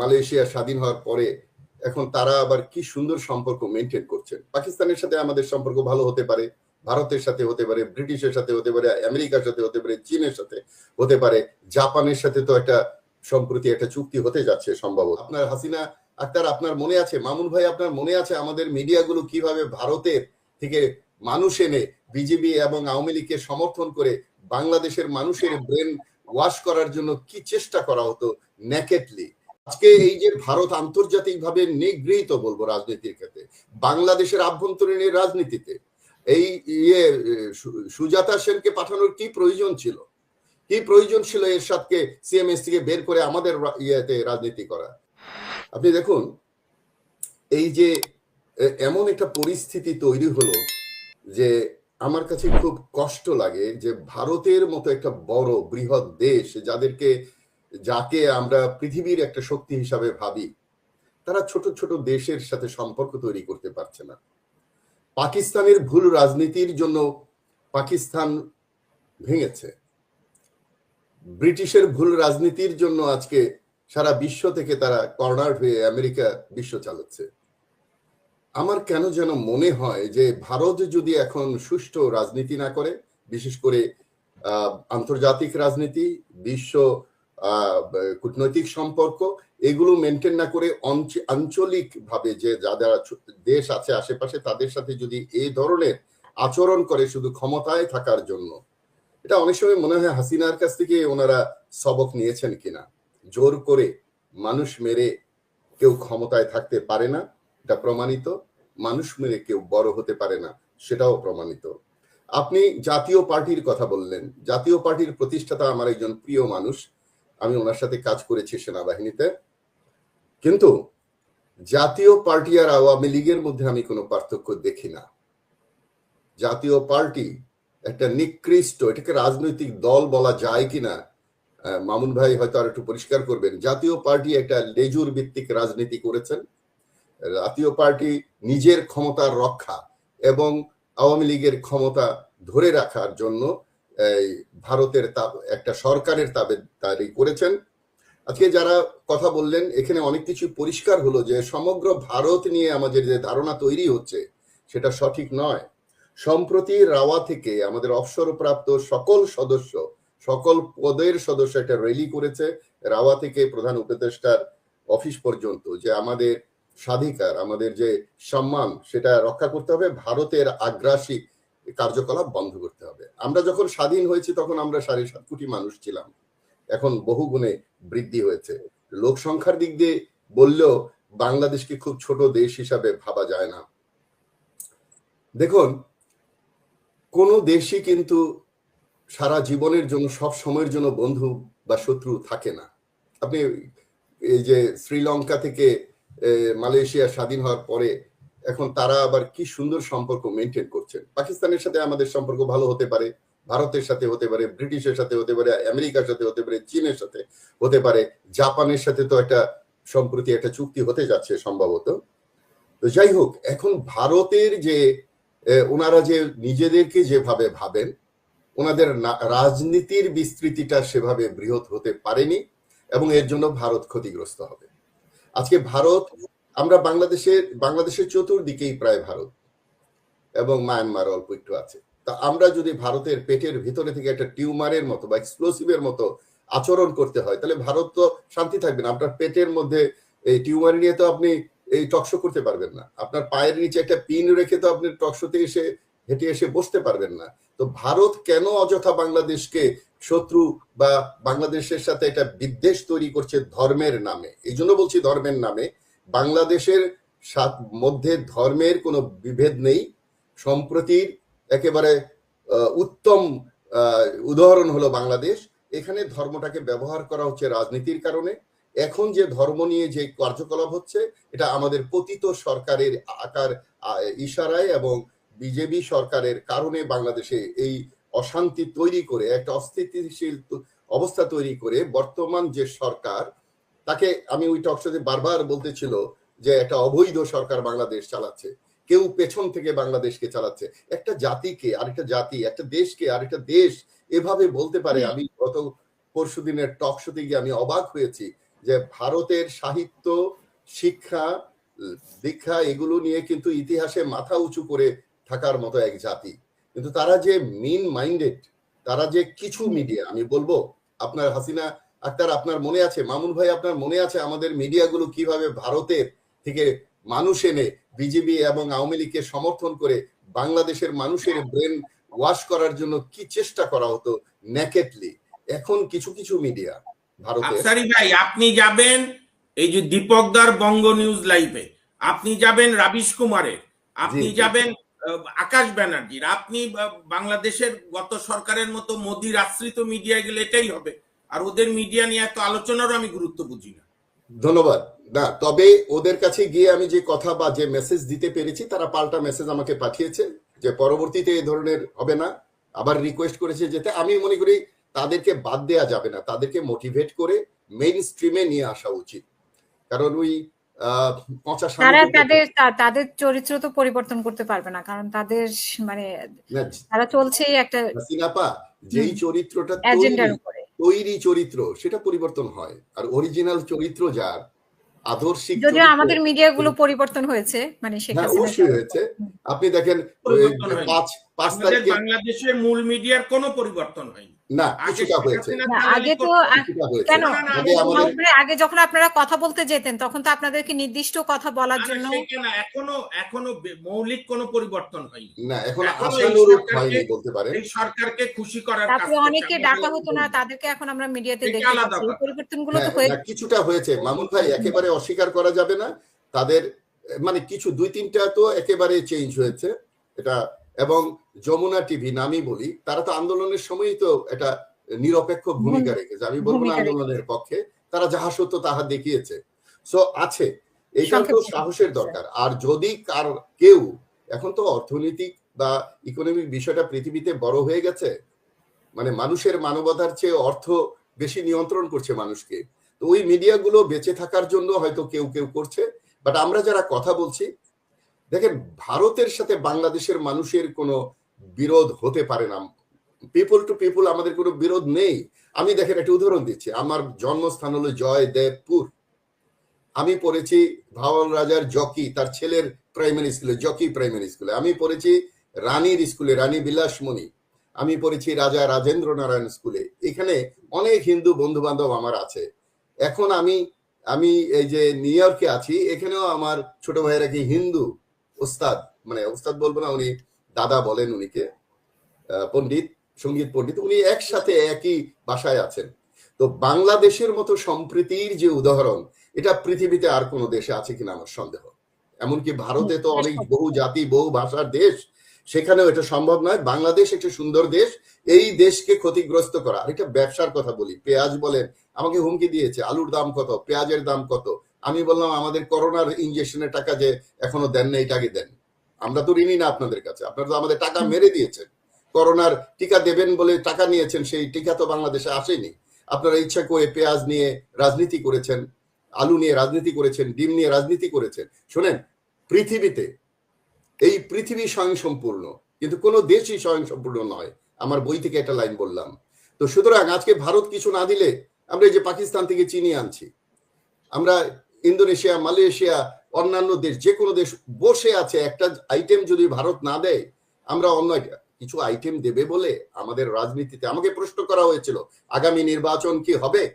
Malaysia স্বাধীন হওয়ার পরে এখন তারা আবার কি সুন্দর সম্পর্ক মেনটেন করছেন। পাকিস্তানের সাথে আমাদের সম্পর্ক ভালো হতে পারে, ভারতের সাথে হতে পারে, ব্রিটিশের সাথে হতে পারে, আমেরিকার সাথে হতে পারে, চীনের সাথে হতে পারে, জাপানের সাথে তো একটা সম্প্রতি একটা চুক্তি হতে যাচ্ছে সম্ভবত। আপনার হাসিনা আক্তার, আপনার মনে আছে? মামুন ভাই, আপনার মনে আছে আমাদের মিডিয়াগুলো কীভাবে ভারতের থেকে মানুষ এনে বিজেপি এবং আওয়ামী লীগকে সমর্থন করে বাংলাদেশের মানুষের ব্রেন ওয়াশ করার জন্য কি চেষ্টা করা হতো নেকেটলি আজকে এই যে ভারত আন্তর্জাতিকভাবে নিগৃহীত বলব রাজনীতির ক্ষেত্রে, বাংলাদেশের আভ্যন্তরীণ রাজনীতিতে, এই ইয়ে সুজাতা সেনকে পাঠানোর কি প্রয়োজন ছিল? কি প্রয়োজন ছিল এরশাদকে সিএমএস থেকে বের করে আমাদের ইয়েতে রাজনীতি করা? আপনি দেখুন, এই যে এমন একটা পরিস্থিতি তৈরি হলো যে আমার কাছে খুব কষ্ট লাগে যে ভারতের মতো একটা বড় বৃহৎ দেশ যাদেরকে যাকে আমরা পৃথিবীর একটা শক্তি হিসাবে ভাবি, তারা ছোট ছোট দেশের সাথে সম্পর্ক তৈরি করতে পারছে না। পাকিস্তানের ভুল রাজনীতির জন্য পাকিস্তান ভেঙেছে। ব্রিটিশের ভুল রাজনীতির জন্য আজকে সারা বিশ্ব থেকে তারা কর্নার হয়ে আমেরিকা বিশ্ব চালাচ্ছে। আমার কেন যেন মনে হয় যে ভারত যদি এখন সুষ্ঠু রাজনীতি না করে, বিশেষ করে আন্তর্জাতিক রাজনীতি, বিশ্ব কূটনৈতিক সম্পর্ক, এগুলো মেনটেন না করে আঞ্চলিক ভাবে যে যারা দেশ আছে আশেপাশে, তাদের সাথে যদি এই ধরনের আচরণ করে শুধু ক্ষমতায় থাকার জন্য, এটা অনেক সময় মনে হয় হাসিনার কাছ থেকে ওনারা সবক নিয়েছেন কিনা। জোর করে মানুষ মেরে কেউ ক্ষমতায় থাকতে পারে না, এটা প্রমাণিত। মানুষ মেরে কেউ বড় হতে পারে না, সেটাও প্রমাণিত। আপনি জাতীয় পার্টির কথা বললেন, জাতীয় পার্টির প্রতিষ্ঠাতা আমার একজন প্রিয় মানুষ আমি ওনার সাথে কাজ করেছি সেনাবাহিনীতে। কিন্তু জাতীয় পার্টি আর আওয়ামী লীগের মধ্যে আমি কোনো পার্থক্য দেখি না। জাতীয় পার্টি একটা নিকৃষ্ট, এটাকে রাজনৈতিক দল বলা যায় কিনা মামুন ভাই হয়তো আর একটু পরিষ্কার করবেন। জাতীয় পার্টি একটা লেজুর ভিত্তিক রাজনীতি করেছেন। জাতীয় পার্টি নিজের ক্ষমতার রক্ষা এবং আওয়ামী লীগের ক্ষমতা ধরে রাখার জন্য ভারতের তা- একটা সরকারের তাবে, তারি করেছেন। আজকে যারা কথা বললেন, এখানে অনেক কিছু পরিষ্কার হলো যে সমগ্র ভারত নিয়ে আমাদের যে ধারণা তৈরি হচ্ছে, সেটা সঠিক নয়। সম্প্রতি রাওয়া থেকে আমাদের অবসরপ্রাপ্ত সকল সদস্য, সকল পদের সদস্য একটা র্যালি করেছে, রাওয়া থেকে প্রধান উপদেষ্টার অফিস পর্যন্ত, যে আমাদের স্বাধিকার, আমাদের যে সম্মান, সেটা রক্ষা করতে হবে। ভারতের আগ্রাসী কার্যকলাপ বন্ধ করতে হবে। আমরা যখন স্বাধীন হয়েছি তখন আমরা সাড়ে সাত কোটি মানুষ ছিলাম। এখন বহু গুণে বৃদ্ধি হয়েছে। লোক সংখ্যার দিক দিয়ে বললেও বাংলাদেশকে খুব ছোট দেশ হিসাবে ভাবা যায় না। দেখুন, কোন দেশই কিন্তু সারা জীবনের জন্য, সব সময়ের জন্য বন্ধু বা শত্রু থাকে না। আপনি এই যে শ্রীলঙ্কা থেকে মালয়েশিয়া স্বাধীন হওয়ার পরে এখন তারা আবার কি সুন্দর সম্পর্ক মেনটেন করছেন পাকিস্তানের সাথে আমাদের সম্পর্ক ভালো হতে পারে, ভারতের সাথে হতে পারে, ব্রিটিশের সাথে হতে পারে, আমেরিকার সাথে হতে পারে, চীনের সাথে হতে পারে, জাপানের সাথে তো একটা সম্প্রতি একটা চুক্তি হতে যাচ্ছে সম্ভবত। তো যাই হোক, এখন ভারতের যে ওনারা যে নিজেদেরকে যেভাবে ভাবেন, ওনাদের রাজনীতির বিস্তৃতিটা সেভাবে বৃহৎ হতে পারেনি এবং এর জন্য ভারত ক্ষতিগ্রস্ত হবে। আজকে ভারত আমরা বাংলাদেশের বাংলাদেশের চতুর্দিকেই প্রায় ভারত এবং মায়ানমার অল্প একটু আছে। তা আমরা যদি ভারতের পেটের ভিতরে থেকে একটা টিউমারের মতো বা এক্সপ্লোসিভের মতো আচরণ করতে হয়, তাহলে ভারত তো শান্তি থাকবে না। আপনার পেটের মধ্যে এই টিউমার নিয়ে তো আপনি এই টকশো করতে পারবেন না। আপনার পায়ের নিচে একটা পিন রেখে তো আপনি টকশোতে এসে, হেঁটে এসে বসতে পারবেন না। তো ভারত কেন অযথা বাংলাদেশকে শত্রু বা বাংলাদেশের সাথে একটা বিদ্বেষ তৈরি করছে ধর্মের নামে? এই জন্য বলছি ধর্মের নামে। বাংলাদেশের মধ্যে ধর্মের কোনো বিভেদ নেই। সম্প্রতির একেবারে উত্তম উদাহরণ হলো বাংলাদেশ। এখানে ধর্মটাকে ব্যবহার করা হচ্ছে রাজনীতির কারণে। এখন যে ধর্ম নিয়ে যে কার্যকলাপ হচ্ছে, এটা আমাদের পতিত সরকারের আকার ইশারায় এবং বিজেপি সরকারের কারণে বাংলাদেশে এই অশান্তি তৈরি করে, একটা অস্থিতিশীল অবস্থা তৈরি করে বর্তমান যে সরকার তাকে আমি ওই টকশোতে বারবার বলতেছিল যে একটা অবৈধ সরকার বাংলাদেশ চালাচ্ছে। কেউ পেছন থেকে বাংলাদেশকে চালাচ্ছে। একটা জাতিকে আরেকটা জাতি একটা দেশকে আরেকটা দেশ এভাবে বলতে পারে। আমি গত পরশু দিনের টকশোতে গিয়ে আমি অবাক হয়েছি যে ভারতের সাহিত্য শিক্ষা দীক্ষা এগুলো নিয়ে কিন্তু ইতিহাসে মাথা উঁচু করে থাকার মতো এক জাতি। কিন্তু তারা যে মিন মাইন্ডেড তারা যে কিছু মিডিয়া আমি বলব আপনার হাসিনা আক্তার আপনার মনে আছে? মামুন ভাই আপনার মনে আছে আমাদের মিডিয়াগুলো কীভাবে ভারতের থেকে মানুষ এনে বিজেপি এবং আওয়ামী লীগকে সমর্থন করে বাংলাদেশের মানুষের ব্রেন ওয়াশ করার জন্য কি চেষ্টা করা হতো নেকেটলি এখন কিছু কিছু মিডিয়া ভারতে ভাই আপনি যাবেন এই যে দীপকদার বঙ্গ নিউজ লাইভে আপনি যাবেন রাবিশ কুমারের আপনি। যাবেন আকাশ ব্যানার্জির আপনি বাংলাদেশের গত সরকারের মতো মোদির আশ্রিত মিডিয়া গেলে এটাই হবে। আর ওদের মিডিয়া নিয়ে এত আলোচনারও আমি গুরুত্ব বুঝি না। ধন্যবাদ। না তবে ওদের কাছে গিয়ে আমি যে কথা বা যে মেসেজ দিতে পেরেছি তারা পাল্টা মেসেজ আমাকে পাঠিয়েছে যে পরবর্তীতে এই ধরনের হবে না। আবার রিকোয়েস্ট করেছে যেতে। আমি মনে করি তাদেরকে বাদ দেয়া যাবে না। তাদেরকে মোটিভেট করে মেইন স্ট্রিমে নিয়ে আসা উচিত। কারণ ওই তারা তাদের তাদের চরিত্র তো পরিবর্তন করতে পারবে না। কারণ তাদের মানে তারা চলছেই একটা যেই চরিত্রটা এজেন্ডার উপরে। তৈরি চরিত্র সেটা পরিবর্তন হয়। আর অরিজিনাল চরিত্র যার আদর্শিক যদিও আমাদের মিডিয়াগুলো পরিবর্তন হয়েছে মানে হ্যাঁ অবশ্যই হয়েছে। আপনি দেখেন পাঁচ পাঁচ তারিখে বাংলাদেশের মূল মিডিয়ার কোনো পরিবর্তন হয়নি। না কিছুটা হয়েছে। না, আগে তো কেন? আগে মানে যখন আপনারা কথা বলতে যেতেন তখন তো আপনাদেরকে নির্দিষ্ট কথা বলার জন্য এখনও এখনও মৌলিক কোনো পরিবর্তন হয়নি। না এখন আশানুরূপ হয়নি বলতে পারেন। এই সরকারকে খুশি করার তারপরে অনেকে ডাকা হতো না তাদেরকে এখন আমরা মিডিয়াতে তো হ্যাঁ, কিছুটা হয়েছে। মামুন ভাই একেবারে অস্বীকার করা যাবে না। তাদের মানে কিছু দুই তিনটা তো একেবারে চেঞ্জ হয়েছে। এটা এবং যমুনা টিভি নামই বলি তারা তো আন্দোলনের সময়ই তো এটা নিরপেক্ষ ভূমিকা রেখেছে। আমি বলব না আন্দোলনের পক্ষে তারা যাহা সত্য তাহা দেখিয়েছে। সো আছে। এইটা তো সাহসের দরকার। আর যদি কার কেউ এখন তো অর্থনৈতিক বা ইকোনমিক বিষয়টা পৃথিবীতে বড় হয়ে গেছে মানে মানুষের মানবতার চেয়ে অর্থ বেশি নিয়ন্ত্রণ করছে মানুষকে তো ওই মিডিয়াগুলো বেঁচে থাকার জন্য হয়তো কেউ কেউ করছে। বাট আমরা যারা কথা বলছি দেখেন, ভারতের সাথে বাংলাদেশের মানুষের কোনো বিরোধ হতে পারে না। পিপল টু পিপল আমাদের কোনো বিরোধ নেই। আমি দেখেন, একটা উদাহরণ দিচ্ছি। আমার জন্মস্থান হলো জয়দেবপুর। আমি পড়েছি ভাওয়াল রাজার জকি, তার ছেলের প্রাইমারি স্কুলে জকি প্রাইমারি স্কুলে আমি পড়েছি রানীর স্কুলে রানী বিলাসমণি। আমি পড়েছি রাজা রাজেন্দ্র নারায়ণ স্কুলে এখানে অনেক হিন্দু বন্ধু বান্ধব আমার আছে। এখন আমি আমি এই যে নিউ ইয়র্কে আছি, এখানেও আমার ছোট ভাইয়েরা কি হিন্দু? ওস্তাদ মানে ওস্তাদ বলব না উনি দাদা বলেন উনিকে পণ্ডিত সংগীত পণ্ডিত উনি একসাথে একই বাসায় আছেন। তো বাংলাদেশের মতো সম্প্রীতির যে উদাহরণ এটা পৃথিবীতে আর কোনো দেশে আছে কিনা আমার সন্দেহ। এমনকি ভারতে তো অনেক বহু জাতি বহু ভাষার দেশ সেখানেও এটা সম্ভব নয়। বাংলাদেশ একটা সুন্দর দেশ এই দেশকে ক্ষতিগ্রস্ত করা। আর এটা ব্যবসার কথা বলি। পেঁয়াজ বলেন আমাকে হুমকি দিয়েছে আলুর দাম কত পেঁয়াজের দাম কত আমি বললাম আমাদের করোনার ইঞ্জেকশনের টাকা যে এখনও দেন না এটাকে দেন। আমরা তো ঋণই না আপনাদের কাছে। আপনারা তো আমাদের টাকা মেরে দিয়েছেন। করোনার টিকা দেবেন বলে টাকা নিয়েছেন সেই টিকা তো বাংলাদেশে আসেনি। আপনারা ইচ্ছা করে পেঁয়াজ নিয়ে রাজনীতি করেছেন আলু নিয়ে রাজনীতি করেছেন ডিম নিয়ে রাজনীতি করেছেন। শোনেন পৃথিবীতে এই পৃথিবী স্বয়ংসম্পূর্ণ কিন্তু কোনো দেশই স্বয়ংসম্পূর্ণ নয়। আমার বই থেকে একটা লাইন বললাম। তো সুতরাং আজকে ভারত কিছু না দিলে আমরা এই যে পাকিস্তান থেকে চিনি আনছি। আমরা ইন্দোনেশিয়া, মালয়েশিয়া, অন্যান্য দেশ যে কোনো দেশ বসে আছে, একটা আইটেম যদি ভারত না দেয়, আমরা অন্য কিছু আইটেম দেবে বলে আমাদের রাজনীতিতে আমাকে প্রশ্ন করা হয়েছিল, আগামী নির্বাচন কি হবে?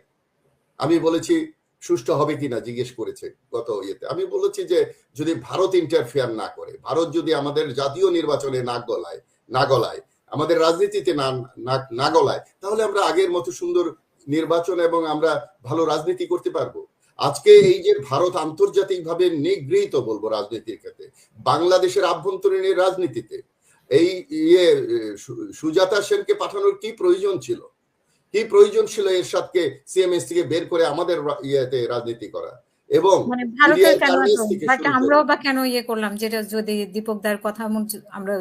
আমি বলেছি, সুষ্ঠু হবে কিনা জিজ্ঞেস করেছে গত ইয়েতে। আমি বলেছি যে, যদি ভারত ইন্টারফেয়ার না করে, ভারত যদি আমাদের জাতীয় নির্বাচনে নাক গলায়, না গলায়, আমাদের রাজনীতিতে না, না- না গলায়, তাহলে আমরা আগের মতো সুন্দর নির্বাচন এবং আমরা ভালো রাজনীতি করতে পারব। আজকে এই যে ভারত আন্তর্জাতিকভাবে নিগৃহীত বলব রাজনীতির ক্ষেত্রে বাংলাদেশের আভ্যন্তরীণ রাজনীতিতে এই ইয়ে সুজাতা সেনকে পাঠানোর কি প্রয়োজন ছিল? কি প্রয়োজন ছিল এর এরশাদকে সিএমএস থেকে বের করে আমাদের ইয়েতে রাজনীতি করা? এবং মানে আমরাও বা কেন ইয়ে করলাম? যেটা যদি দীপকদার কথা আমরা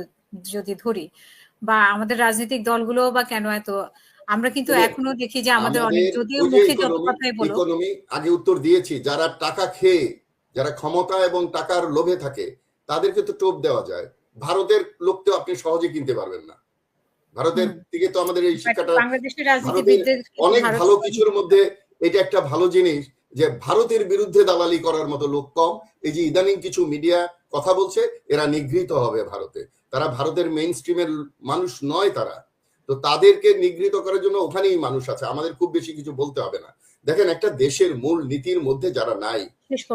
যদি ধরি বা আমাদের রাজনৈতিক দলগুলো বা কেন এত আমরা কিন্তু এখনও দেখি যে আমাদের অনেক যদিও মুখে যত কথাই বলো ইকোনমি আগে উত্তর দিয়েছি যারা টাকা খেয়ে যারা ক্ষমতা এবং টাকার লোভে থাকে তাদেরকে তো টোপ দেওয়া যায়। ভারতের লোক তো আপনি সহজে কিনতে পারবেন না। ভারতের দিকে তো আমাদের এই শিক্ষাটা অনেক ভালো কিছুর মধ্যে এটা একটা ভালো জিনিস যে ভারতের বিরুদ্ধে দালালি করার মতো লোক কম। এই যে ইদানিং কিছু মিডিয়া কথা বলছে এরা নিগৃহীত হবে ভারতে। তারা ভারতের মেইন স্ট্রিমের মানুষ নয় তারা। তো তাদেরকে নিগৃহীত করার জন্য ওখানেই মানুষ আছে। আমাদের খুব বেশি কিছু বলতে হবে না। দেখেন একটা দেশের মূল নীতির মধ্যে যারা নাই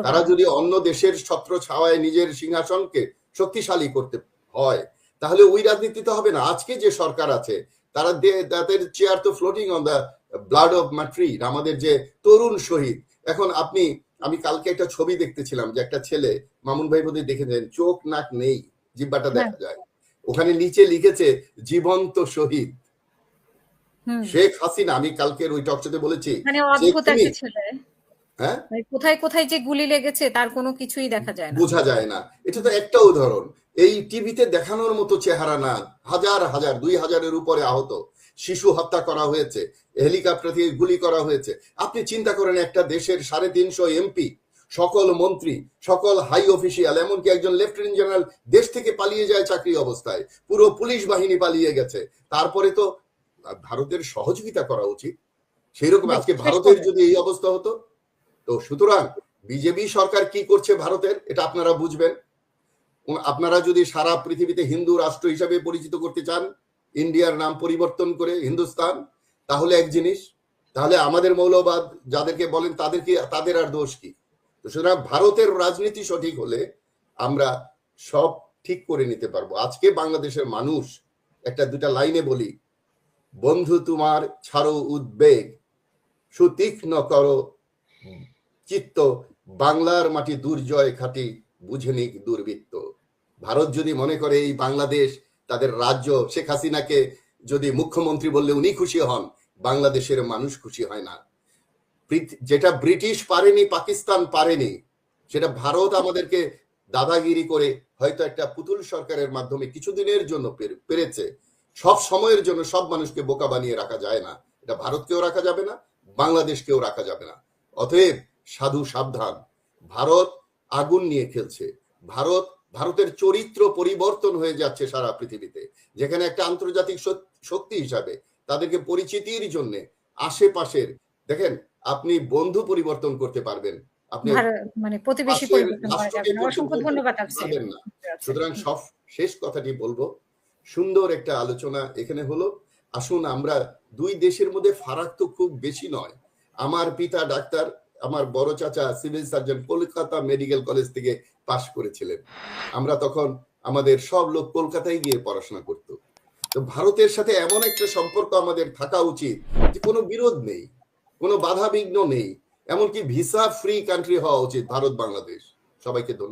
তারা যদি অন্য দেশের ছত্র ছাওয়ায় নিজের সিংহাসনকে শক্তিশালী করতে হয় তাহলে ওই রাজনীতিতে হবে না। আজকে যে সরকার আছে তারা তাদের চেয়ার তো floating on the blood of মাট্রি আমাদের যে তরুণ শহীদ। এখন আপনি আমি কালকে একটা ছবি দেখতেছিলাম যে একটা ছেলে মামুন ভাই বোধহয় দেখেছেন চোখ নাক নেই জিব্বাটা হ্যাঁ। দেখা যায়। ওখানে নিচে লিখেছে জীবন্ত শহীদ। শেখ হাসিনা আমি কালকের ওই টকশোতে বলেছি মানে অদ্ভুত একটা ছেলে। হ্যাঁ? মানে কোথায় কোথায় যে গুলি লেগেছে তার কোনো কিছুই দেখা যায় না। বোঝা যায় না। এটা তো একটা উদাহরণ। এই টিভিতে দেখানোর মতো চেহারা না। হাজার হাজার দুই হাজারের উপরে আহত। শিশু হত্যা করা হয়েছে হেলিকপ্টার থেকে গুলি করা হয়েছে। আপনি চিন্তা করেন একটা দেশের সাড়ে তিনশো এমপি সকল মন্ত্রী সকল হাই অফিসিয়াল এমনকি একজন লেফটেন্যান্ট জেনারেল দেশ থেকে পালিয়ে যায় চাকরি অবস্থায়। পুরো পুলিশ বাহিনী পালিয়ে গেছে। তারপরে তো ভারতের সহযোগিতা করা উচিত। সেই রকম আজকে ভারতের যদি এই অবস্থা হতো তো সুতরাং বিজেপি সরকার কি করছে ভারতের এটা আপনারা বুঝবেন। আপনারা যদি সারা পৃথিবীতে হিন্দু রাষ্ট্র হিসাবে পরিচিত করতে চান ইন্ডিয়ার নাম পরিবর্তন করে হিন্দুস্তান তাহলে এক জিনিস তাহলে আমাদের মৌলবাদ যাদেরকে বলেন তাদের কি তাদের আর দোষ কি? তো সুতরাং ভারতের রাজনীতি সঠিক হলে আমরা সব ঠিক করে নিতে পারব। আজকে বাংলাদেশের মানুষ একটা দুটা লাইনে বলি বন্ধু তোমার ছাড়ো উদ্বেগ, সুতীক্ষ্ণ করো চিত্ত, বাংলার মাটি দুর্জয় খাটি বুঝে নিক দুর্বৃত্ত। ভারত যদি মনে করে এই বাংলাদেশ তাদের রাজ্য, শেখ হাসিনাকে যদি মুখ্যমন্ত্রী বললে উনি খুশি হন, বাংলাদেশের মানুষ খুশি হয় না। যেটা ব্রিটিশ পারেনি, পাকিস্তান পারেনি, সেটা ভারত আমাদেরকে দাদাগিরি করে হয়তো একটা পুতুল সরকারের মাধ্যমে কিছুদিনের জন্য পেরে- পেরেছে। সব সময়ের জন্য সব মানুষকে বোকা বানিয়ে রাখা যায় না। এটা ভারতকেও রাখা যাবে না বাংলাদেশকেও রাখা যাবে না। অতএব সাধু সাবধান ভারত আগুন নিয়ে খেলছে। ভারত ভারতের চরিত্র পরিবর্তন হয়ে যাচ্ছে সারা পৃথিবীতে। যেখানে একটা আন্তর্জাতিক শক্তি হিসাবে তাদেরকে পরিচিতির জন্য আশেপাশের দেখেন আপনি বন্ধু পরিবর্তন করতে পারবেন। আপনি মানে প্রতিবেশী পরিবর্তন করা যাবে না। অসংখ্য ধন্যবাদ করতে পারবেন না। সুতরাং সব শেষ কথাটি বলব। সুন্দর একটা আলোচনা এখানে হলো। আসুন আমরা দুই দেশের মধ্যে ফারাক তো খুব বেশি নয়। আমার পিতা ডাক্তার, আমার বড় চাচা civil surgeon Kolkata medical college থেকে পাশ করেছিলেন। আমরা তখন আমাদের সব লোক কলকাতায় গিয়ে পড়াশোনা করত। তো ভারতের সাথে এমন একটা সম্পর্ক আমাদের থাকা উচিত যে কোনো বিরোধ নেই, কোনো বাধা বিঘ্ন নেই। এমনকি ভিসা ফ্রি কান্ট্রি হওয়া উচিত ভারত বাংলাদেশ সবাইকে ধন্যবাদ।